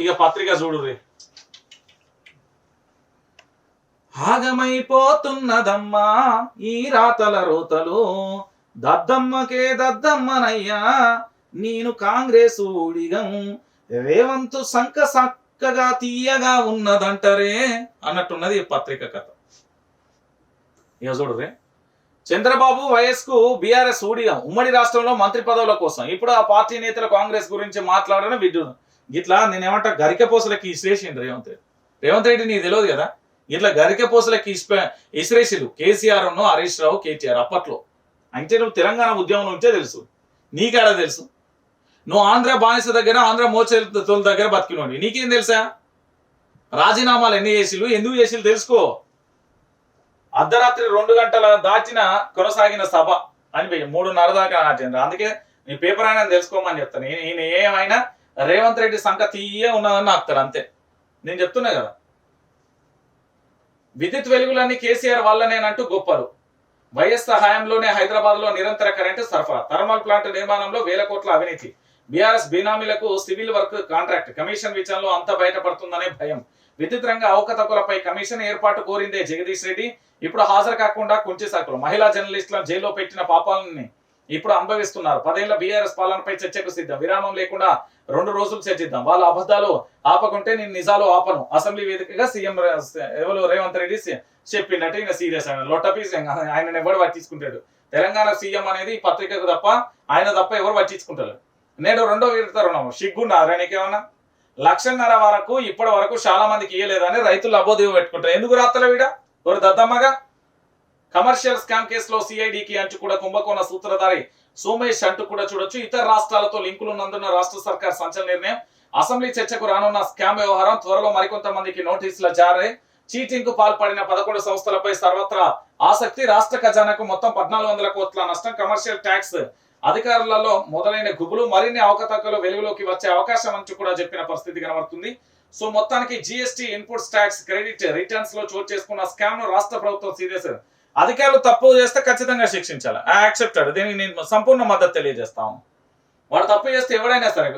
ఇక పత్రిక చూడుర్రి. ఆగమైపోతున్నదమ్మా ఈ రాతల రోతలు. దద్దమ్మకే దద్దమ్మనయ్యా నేను కాంగ్రెస్ ఊడిగం. రేవంతు సంక సక్కగా తీయగా ఉన్నదంటరే అన్నట్టున్నది ఈ పత్రిక కథ. ఇక చూడుర్రి. చంద్రబాబు వయస్కు బీఆర్ఎస్ ఊడిగం. ఉమ్మడి రాష్ట్రంలో మంత్రి పదవుల కోసం. ఇప్పుడు ఆ పార్టీ నేతలు కాంగ్రెస్ గురించి మాట్లాడడం విడ్డు ఇట్లా నేనేమంటా గరిక పోసలకి ఇసిరేసిండు రేవంత్ రెడ్డి. రేవంత్ రెడ్డి నీకు తెలియదు కదా? ఇట్లా గరిక పోసలకి ఇస్ప ఇసిరేసిలు కేసీఆర్ను హరీష్ రావు కేటీఆర్ అప్పట్లో. అంటే నువ్వు తెలంగాణ ఉద్యమం నుంచే తెలుసు. నీకాడ తెలుసు. నువ్వు ఆంధ్ర బానిస దగ్గర ఆంధ్ర మోచేతుల దగ్గర బతికినోడి నీకేం తెలుసా? రాజీనామాలు ఎన్ని చేసిలు ఎందుకు చేసిలు తెలుసుకో? అర్ధరాత్రి రెండు గంటల దాచిన కొనసాగిన సభ అని మూడున్నర దాకా నాటిండ్రు అందుకే నీ పేపర్ అయినా తెలుసుకోమని చెప్తాను నేను ఈయన ఏమైనా రేవంత్ రెడ్డి సంఖ తీయే ఉన్నదని నాకుతాడు అంతే. నేను చెప్తున్నా కదా. విద్యుత్ వెలుగులన్నీ కేసీఆర్ వల్లనేనంటూ గొప్పలు. వైఎస్ సహాయంలోనే హైదరాబాద్లో నిరంతర కరెంటు సరఫరా థర్మల్ ప్లాంట్ నిర్మాణంలో వేల కోట్ల అవినీతి. బీఆర్ఎస్ బీనామీలకు సివిల్ వర్క్ కాంట్రాక్ట్ కమిషన్ విషయంలో అంతా బయటపడుతుందనే భయం. విద్యుత్ రంగ అవకతవకలపై కమిషన్ ఏర్పాటు కోరిందే జగదీష్ రెడ్డి. ఇప్పుడు హాజరు కాకుండా కుంచి సాకులు. మహిళా జర్నలిస్టులను జైల్లో పెట్టిన పాపాలని ఇప్పుడు అనుభవిస్తున్నారు. పదేళ్ళ బీఆర్ఎస్ పాలనపై చర్చకు సిద్ధం. విరామం లేకుండా రెండు రోజులు చర్చిద్దాం. వాళ్ళ అబద్ధాలు ఆపకుంటే నేను నిజాలు ఆపను. అసెంబ్లీ వేదికగా సీఎం ఎవరు? రేవంత్ రెడ్డి సి- చెప్పిండట. ఈయన సీరియస్ ఆయన. లొట్టపీస్ ఆయన. ఎవరు పట్టించుకుంటాడు? తెలంగాణ సీఎం అనేది ఈ పత్రికకు తప్ప ఆయన తప్ప ఎవరు పట్టించుకుంటారు? నేడు రెండో విడత రుణం. సిగ్గున్నారా నీకేమన్నా? లక్షన్నర వరకు ఇప్పటి వరకు చాలా మందికి ఇయ్యలేదని రైతులు అబోదేవి పెట్టుకుంటారు. ఎందుకు రాత్తలే వీడ? ఎవరు దద్దమ్మగా? కమర్షియల్ స్కామ్ కేసులో సిఐడికి అంచు కూడా కుంభకోణ సూత్రధారి సోమేష్ అంటూ కూడా చూడొచ్చు. ఇతర రాష్ట్రాలతో లింకులు ఉన్నందున రాష్ట్ర సర్కార్ సంచలన నిర్ణయం. అసెంబ్లీ చర్చకు రానున్న స్కామ్ వ్యవహారం త్వరలో మరికొంతమందికి నోటీసుల జారీ. చీటింగ్కు పాల్పడిన పదకొండు సంస్థలపై సర్వత్రా ఆసక్తి. రాష్ట్ర ఖజానాకు మొత్తం పద్నాలుగు వందల కోట్ల నష్టం. కమర్షియల్ ట్యాక్స్ అధికారులలో మొదలైన గుబులు మరిన్ని అవకతవకలు వెలుగులోకి వచ్చే అవకాశం అంటూ కూడా చెప్పిన పరిస్థితి కనబడుతుంది. సో మొత్తానికి జిఎస్టీ ఇన్పుట్స్ ట్యాక్స్ క్రెడిట్ రిటర్న్స్లో చోటు చేసుకున్న స్కామ్ను రాష్ట్ర ప్రభుత్వం సీరియస్ అధికారులు తప్పు చేస్తే ఖచ్చితంగా శిక్షించాలి. యాక్సెప్టెడ్ దీనికి నేను సంపూర్ణ మద్దతు తెలియజేస్తాము వాడు తప్పు చేస్తే ఎవడైనా సరే